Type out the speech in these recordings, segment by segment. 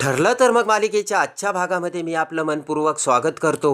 ठरलं तर मग मालिकेच्या आजच्या भागामध्ये मी आपलं मनपूर्वक स्वागत करतो.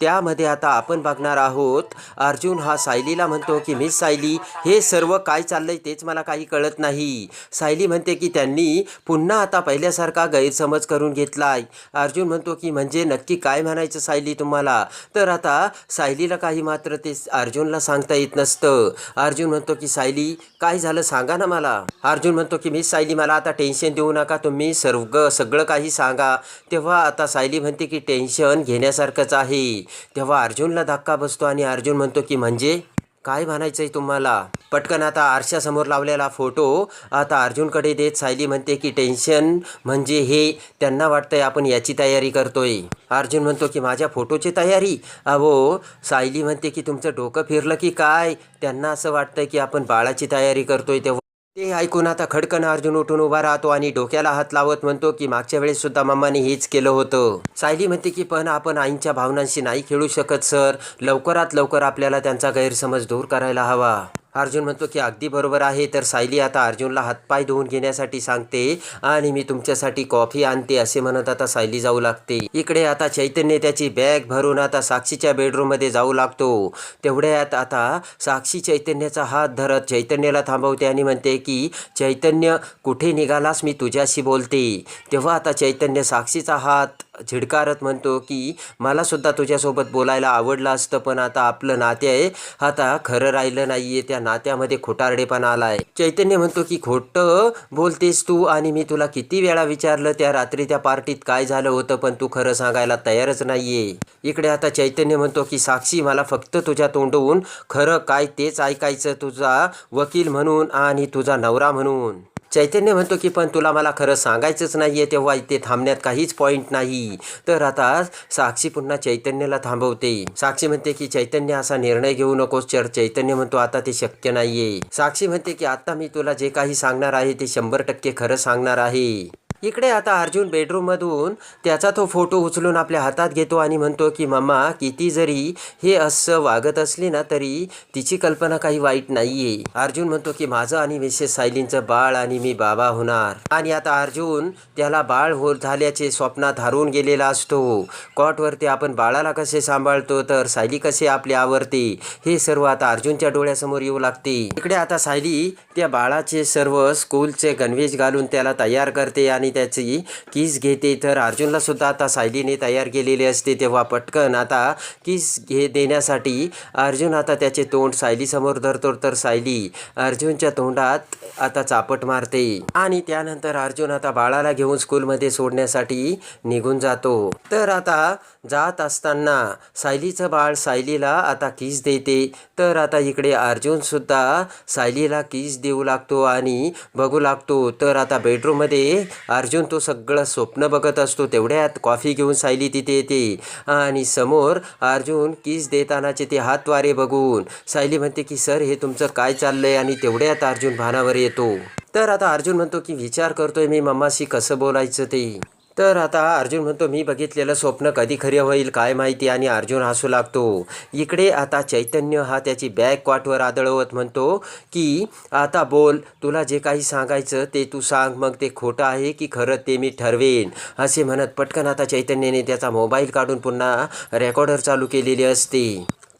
त्यामध्ये आता आपण बघणार आहोत अर्जुन हा सायलीला म्हणतो की मिस सायली हे सर्व काय चाललंय तेच मला काही कळत नाही. सायली म्हणते की त्यांनी पुन्हा आता पहिल्यासारखा गैरसमज करून घेतलाय. अर्जुन म्हणतो की म्हणजे नक्की काय म्हणायचं सायली तुम्हाला? तर आता सायलीला काही मात्र ते अर्जुनला सांगता येत नसतं. अर्जुन म्हणतो की सायली काय झालं सांगा ना मला. अर्जुन म्हणतो की मिस सायली मला आता टेन्शन देऊ नका तुम्ही सर्व सगळं काही सांगा. तेव्हा आता सायली म्हणते की टेन्शन घेण्यासारखंच आहे. तेव्हा अर्जुनला धक्का बसतो आणि अर्जुन म्हणतो की म्हणजे? काय म्हणायचं आहे तुम्हाला? पटकन आता आरशासमोर लावलेला फोटो आता अर्जुनकडे देत सायली म्हणते की टेन्शन म्हणजे हे? त्यांना वाटतंय आपण याची तयारी करतोय. अर्जुन म्हणतो की माझ्या फोटोची तयारी? अहो सायली म्हणते की तुमचं डोकं फिरलं की काय? त्यांना असं वाटतंय की आपण बाळाची तयारी करतोय तेव्हा. ते ऐकून आता खडकन अर्जुन उठून उभा राहतो आणि डोक्याला हात लावत म्हणतो की मागच्या वेळेस सुद्धा मम्माने हेच केलं होतं. सायली म्हणते की पण आपण आईंच्या भावनांशी नाही खेळू शकत सर. लवकरात लवकर आपल्याला त्यांचा गैरसमज दूर करायला हवा. अर्जुन म्हणतो की अगदी बरोबर आहे. तर सायली आता अर्जुनला हातपाय धुवून घेण्यासाठी सांगते आणि मी तुमच्यासाठी कॉफी आणते असे म्हणत आता सायली जाऊ लागते. इकडे आता चैतन्य त्याची बॅग भरून आता साक्षीच्या बेडरूममध्ये जाऊ लागतो. तेवढ्यात आता साक्षी चैतन्याचा हात धरत चैतन्याला थांबवते आणि म्हणते की चैतन्य कुठे निघालास? मी तुझ्याशी बोलते. तेव्हा आता चैतन्य साक्षीचा हात झिडकारत म्हणतो की मला सुद्धा तुझ्यासोबत बोलायला आवडलं असतं पण आता आपलं नाते आहे. आता खरं राहिलं नाहीये. त्या नात्यामध्ये खोटारडेपणा आलाय. चैतन्य म्हणतो की खोटं बोलतेस तू आणि मी तुला किती वेळा विचारलं त्या रात्री त्या पार्टीत काय झालं होतं पण तू खरं सांगायला तयारच नाहीये. इकडे आता चैतन्य म्हणतो की साक्षी मला फक्त तुझ्या तोंडून खरं काय तेच ऐकायचं तुझा वकील म्हणून आणि तुझा नवरा म्हणून. चैतन्य म्हणतो की पण तुला मला खरं सांगायचंच नाही आहे तेव्हा इथे थांबण्यात काहीच पॉईंट नाही. तर आता साक्षी पुन्हा चैतन्याला थांबवते. साक्षी म्हणते की चैतन्य असा निर्णय घेऊ नकोस चर. चैतन्य म्हणतो आता ते शक्य नाहीये. साक्षी म्हणते की आता मी तुला जे काही सांगणार आहे ते शंभर टक्के खरं सांगणार आहे. इकडे आता अर्जुन बेडरूममधून त्याचा तो फोटो उचलून आपल्या हातात घेतो आणि म्हणतो की मम्मा किती जरी हे असं वागत असली ना तरी तिची कल्पना काही वाईट नाहीये. अर्जुन म्हणतो की माझं आणि मिसेस सायलींचं बाळ आणि मी बाबा होणार. आणि आता अर्जुन त्याला बाळ हो झाल्याचे स्वप्नात हरवून गेलेला असतो. कॉटवरती आपण बाळाला कसे सांभाळतो तर सायली कसे आपले आवरते हे सर्व आता अर्जुनच्या डोळ्यासमोर येऊ लागते. इकडे आता सायली त्या बाळाचे सर्व स्कूलचे गणवेश घालून त्याला तयार करते आणि त्याची किस घेते तर अर्जुनला सुद्धा आता सायलीने तयार केलेली असते तेव्हा पटकन आता किस घे देण्यासाठी अर्जुन आता त्याचे तोंड सायलीसमोर धरतो तर सायली अर्जुनच्या तोंडात आता चापट मारते. आणि त्यानंतर अर्जुन आता बाळाला घेऊन स्कूलमध्ये सोडण्यासाठी निघून जातो. तर आता जात असताना सायलीचं बाळ सायलीला आता किस देते? तर आता इकडे अर्जुन सुद्धा सायलीला किस देऊ लागतो आणि बघू लागतो. तर आता बेडरूममध्ये अर्जुन तो सगळं स्वप्न बघत असतो. तेवढ्यात कॉफी घेऊन सायली तिथे येते. आणि समोर अर्जुन किस देतानाचे ते हातवारे बघून सायली म्हणते की सर हे तुमचं काय चाललंय? आणि तेवढ्यात अर्जुन भानावर येतो. तर आता अर्जुन म्हणतो की विचार करतोय मी मम्माशी कसं बोलायचं ते. तर आता अर्जुन म्हणतो मी बघितलेलं स्वप्न कधी खरे होईल काय माहिती आणि अर्जुन हसू लागतो. इकडे आता चैतन्य हा त्याची बॅग क्वाटवर आदळवत म्हणतो की आता बोल तुला जे काही सांगायचं ते तू सांग मग ते खोटं आहे की खरं ते मी ठरवेन. असे म्हणत पटकन आता चैतन्याने त्याचा मोबाईल काढून पुन्हा रेकॉर्डर चालू केलेली असते.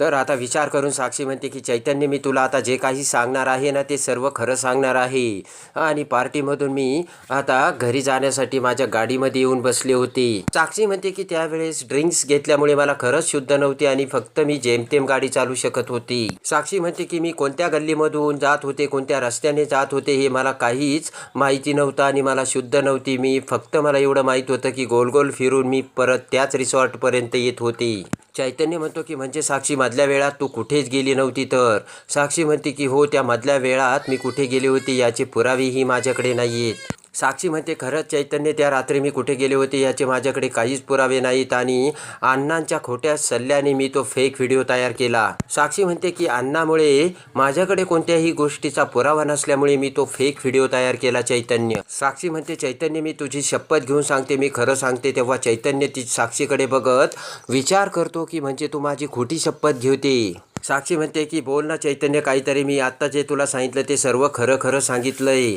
तर आता विचार करून साक्षी म्हणते की चैतन्य मी तुला आता जे काही सांगणार आहे ना ते सर्व खरं सांगणार आहे. आणि पार्टीमधून मी आता घरी जाण्यासाठी माझ्या गाडीमध्ये येऊन बसले होते. साक्षी म्हणते की त्यावेळेस ड्रिंक्स घेतल्यामुळे मला खरंच शुद्ध नव्हती आणि फक्त मी जेमतेम गाडी चालू शकत होती. साक्षी म्हणते की मी कोणत्या गल्लीमधून जात होते कोणत्या रस्त्याने जात होते हे मला काहीच माहिती नव्हतं आणि मला शुद्ध नव्हती. मी फक्त मला एवढं माहीत होतं की गोल गोल फिरून मी परत त्याच रिसॉर्टपर्यंत येत होते. चैतन्य म्हणतो की म्हणजे साक्षी मधल्या वेळात तू कुठेच गेली नव्हती तर. साक्षी म्हणते की हो त्या मधल्या वेळात मी कुठे गेली होती याचे पुरावेही माझ्याकडे नाही आहेत साक्षी म्हणते खरंच चैतन्य त्या रात्री मी कुठे गेले होते याचे माझ्याकडे काहीच पुरावे नाहीत आणि अण्णांच्या खोट्या सल्ल्याने मी तो फेक व्हिडिओ तयार केला. साक्षी म्हणते की अण्णामुळे माझ्याकडे कोणत्याही गोष्टीचा पुरावा नसल्यामुळे मी तो फेक व्हिडिओ तयार केला चैतन्य. साक्षी म्हणते चैतन्य मी तुझी शपथ घेऊन सांगते मी खरं सांगते तेव्हा चैतन्य ती साक्षीकडे बघत विचार करतो की म्हणजे तू माझी खोटी शपथ घेते? साक्षी म्हणते की बोल ना चैतन्य काहीतरी मी आत्ता जे तुला सांगितलं ते सर्व खरं खरं सांगितलंय.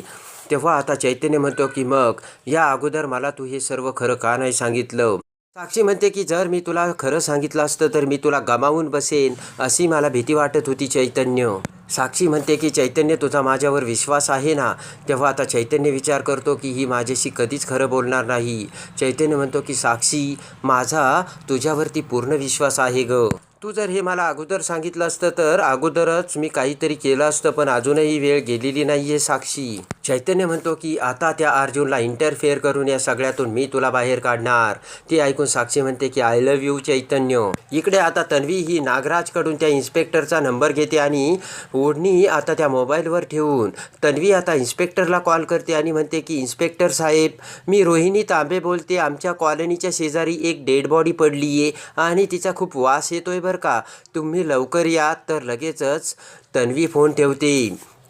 तेव्हा आता चैतन्य म्हणतो की मग या अगोदर मला तू हे सर्व खरं का नाही सांगितलं? साक्षी म्हणते की जर मी तुला खरं सांगितलं असतं तर मी तुला गमावून बसेन अशी मला भीती वाटत होती चैतन्य. साक्षी म्हणते की चैतन्य तुझा माझ्यावर विश्वास आहे ना? तेव्हा आता चैतन्य विचार करतो की ही माझ्याशी कधीच खरं बोलणार नाही. चैतन्य म्हणतो की साक्षी माझा तुझ्यावरती पूर्ण विश्वास आहे ग. तू जर हे मला अगोदर सांगितलं असतं तर अगोदरच मी काहीतरी केलं असतं पण अजूनही वेळ गेलेली नाही आहे साक्षी. चैतन्य म्हणतो की आता त्या अर्जुनला इंटरफेअर करून या सगळ्यातून मी तुला बाहेर काढणार. ती ऐकून साक्षी म्हणते की आय लव्ह यू चैतन्य. इकडे आता तन्वी ही नागराजकडून त्या इन्स्पेक्टरचा नंबर घेते आणि ओढणी आता त्या मोबाईलवर ठेवून तन्वी आता इन्स्पेक्टरला कॉल करते आणि म्हणते की इन्स्पेक्टर साहेब मी रोहिणी तांबे बोलते. आमच्या कॉलनीच्या शेजारी एक डेड बॉडी पडली आहे आणि तिचा खूप वास येतोय बरं का. तुम्ही लवकर या. तर लगेचच तन्वी फोन ठेवते.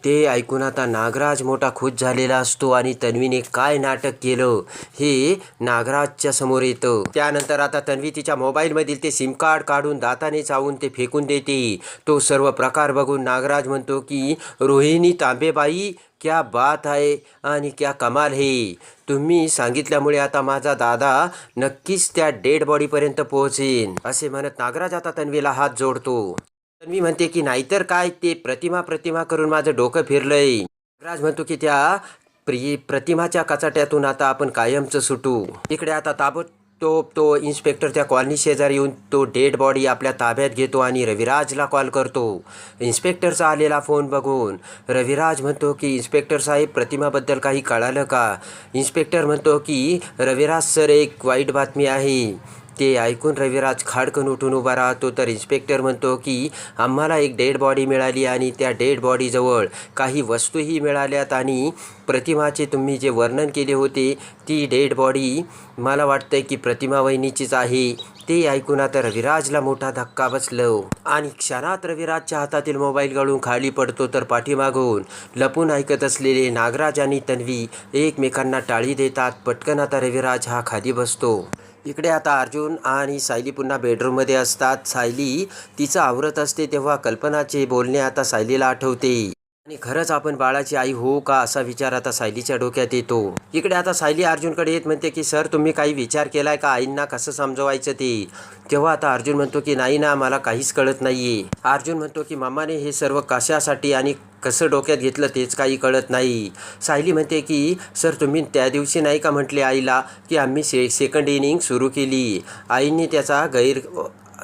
ते ऐकून आता नागराज मोठा खुश झालेला असतो आणि तन्वीने काय नाटक केलं हे नागराजच्या समोर येतं. त्यानंतर आता तन्वी तिच्या मोबाईलमधील ते सिम कार्ड काढून दाताने चावून ते फेकून देते. तो सर्व प्रकार बघून नागराज म्हणतो की रोहिणी तांबेबाई क्या बात आहे आणि क्या कमाल हे. तुम्ही सांगितल्यामुळे आता माझा दादा नक्कीच त्या डेड बॉडीपर्यंत पोहोचेन. असे म्हणत नागराज आता तन्वीला हात जोडतो. तन्वी म्हणते की नाहीतर काय ते प्रतिमा प्रतिमा करून माझं डोकं फिरलंय. नागराज म्हणतो की त्या प्रि प्रतिमाच्या कचाट्यातून आता आपण कायमचं सुटू. इकडे आता ताबडतोब तो इन्स्पेक्टर त्या कॉलनी शेजारी येऊन तो डेड बॉडी आपल्या ताब्यात घेतो आणि रविराजला कॉल करतो. इन्स्पेक्टरचा आलेला फोन बघून रविराज म्हणतो की इन्स्पेक्टर साहेब प्रतिमाबद्दल काही कळालं का? इन्स्पेक्टर म्हणतो की रविराज सर एक वाईट बातमी आहे. ते ऐकून रविराज खाडकन उठून उभा राहतो. तर इन्स्पेक्टर म्हणतो की आम्हाला एक डेड बॉडी मिळाली आणि त्या डेड बॉडीजवळ काही वस्तूही मिळाल्यात आणि प्रतिमाचे तुम्ही जे वर्णन केले होते ती डेड बॉडी मला वाटतंय की प्रतिमा वहिनीचीच आहे. ते ऐकून आता रविराजला मोठा धक्का बसलो. आणि क्षणात रविराजच्या हातातील मोबाईल गळून खाली पडतो तर पाठीमागून लपून ऐकत असलेले नागराज आणि तन्वी एकमेकांना टाळी देतात. पटकन आता रविराज हा खाली बसतो. इकडे आता अर्जुन आणि सायली पुन्हा बेडरूममध्ये असतात. सायली तिचं आवरत असते तेव्हा कल्पनाचे बोलणे आता सायलीला आठवते. आणि खरंच आपण बाळाची आई हो का असा विचार आता सायलीच्या डोक्यात येतो? इकडे आता सायली अर्जुनकडे येत म्हणते की सर तुम्ही काही विचार केलाय का? आईंना कसं समजवायचं ते? तेव्हा आता अर्जुन म्हणतो की नाही ना मला काहीच कळत नाहीये. अर्जुन म्हणतो की मामाने हे सर्व कशासाठी आणि कसं डोक्यात घेतलं तेच काही कळत नाही. सायली म्हणते की सर तुम्ही त्या दिवशी नाही का म्हटले आईला की आम्ही से सेकंड इनिंग सुरू केली. आईने त्याचा गैर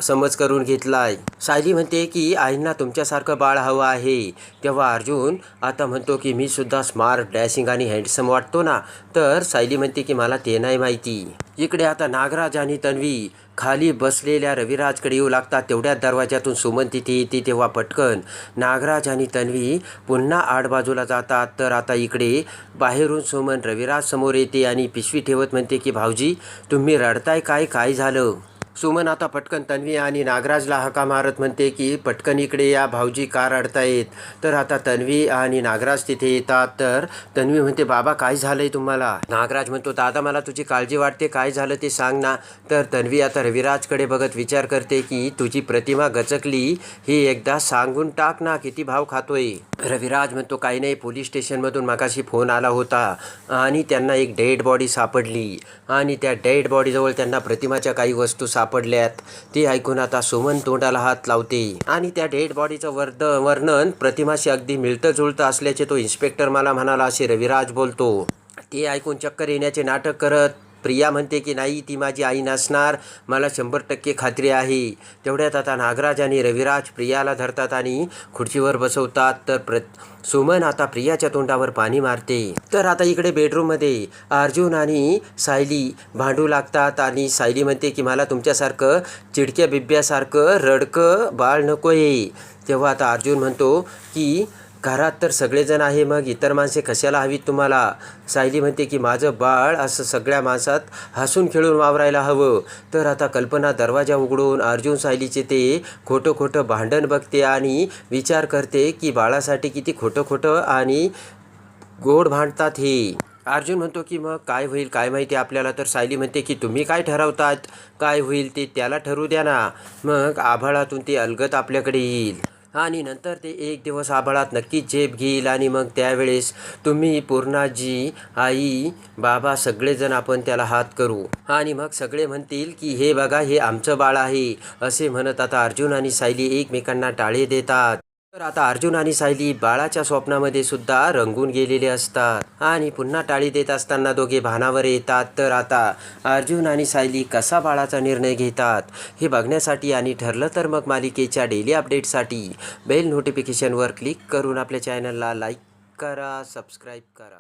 समज करून घेतलाय. सायली म्हणते की आईंना तुमच्यासारखं बाळ हवं आहे. तेव्हा अर्जुन आता म्हणतो की मी सुद्धा स्मार्ट डॅशिंग आणि हँडसम वाटतो ना. तर सायली म्हणते की मला ते नाही माहिती. इकडे आता नागराज आणि तन्वी खाली बसलेल्या रविराजकडे येऊ लागतात. तेवढ्याच दरवाजातून सुमन तिथे येते तेव्हा पटकन नागराज आणि तन्वी पुन्हा आडबाजूला जातात. तर आता इकडे बाहेरून सुमन रविराज समोर येते आणि पिशवी ठेवत म्हणते की भाऊजी तुम्ही रडताय काय? काय झालं? सुमन आता पटकन तन्वी आणि नागराजला हाका मारत म्हणते की पटकन इकडे या भाऊजी कार अडतायत. तर आता तन्वी आणि नागराज तिथे येतात. तर तन्वी म्हणते बाबा काय झालंय तुम्हाला? नागराज म्हणतो दादा मला तुझी काळजी वाटते. काय झालं ते सांग ना. तर तन्वी आता रविराजकडे बघत विचार करते की तुझी प्रतिमा गचकली ही एकदा सांगून टाक ना किती भाव खातोय. रविराज म्हणतो काही नाही पोलीस स्टेशनमधून मागाशी फोन आला होता आणि त्यांना एक डेड बॉडी सापडली आणि त्या डेड बॉडीजवळ त्यांना प्रतिमाच्या काही वस्तू साप सापडल्यात. ते ऐकून आता सुमन तोंडाला हात लावते. आणि त्या डेड बॉडीचं वर्द वर्णन प्रतिमाशी अगदी मिळतं जुळतं असल्याचे तो इन्स्पेक्टर मला म्हणाला असे रविराज बोलतो. ते ऐकून चक्कर येण्याचे नाटक करत प्रिया म्हणते की नाही ती माझी आई नसणार. मला शंभर टक्के खात्री आहे. तेवढ्यात आता नागराज आणि रविराज प्रियाला धरतात आणि खुर्चीवर बसवतात. तर प्र सुमन आता प्रियाच्या तोंडावर पाणी मारते. तर आता इकडे बेडरूममध्ये अर्जुन आणि सायली भांडू लागतात आणि सायली म्हणते की मला तुमच्यासारखं चिडक्या बिब्यासारखं रडकं बाळ नको आहे तेव्हा आता अर्जुन म्हणतो की घरात तर सगळेजण आहे मग. इतर माणसे कशाला हवीत तुम्हाला? सायली म्हणते की माझं बाळ असं सगळ्या माणसात हसून खेळून वावरायला हवं. तर आता कल्पना दरवाजा उघडून अर्जुन सायलीचे ते खोटं खोटं भांडण बघते आणि विचार करते की बाळासाठी किती खोटं खोटं आणि गोड भांडतात हे. अर्जुन म्हणतो की मग काय होईल? काय माहिती आपल्याला? तर सायली म्हणते की तुम्ही काय ठरवतात? काय होईल ते त्याला ठरवू द्या ना. मग आभाळातून ते अलगत आपल्याकडे येईल. आणि नंतर ते एक दिवस आभाळात नक्कीच झेप घेईल आणि मग त्यावेळेस तुम्ही पूर्णाजी आई बाबा सगळेजण आपण त्याला हात करू. आणि मग सगळे म्हणतील की हे बघा हे आमचं बाळ आहे असे म्हणत आता अर्जुन आणि सायली एकमेकांना टाळे देतात. तर आता अर्जुन आणि सायली बाळाच्या स्वप्नामध्ये सुद्धा रंगून गेलेले असतात. आणि पुन्हा टाळी देत असताना दोघे भानावर येतात. तर आता अर्जुन आणि सायली कसा बाळाचा निर्णय घेतात हे बघण्यासाठी आणि ठरलं तर मग मालिकेच्या डेली अपडेटसाठी बेल नोटिफिकेशनवर क्लिक करून आपल्या चॅनलला लाईक करा सबस्क्राईब करा.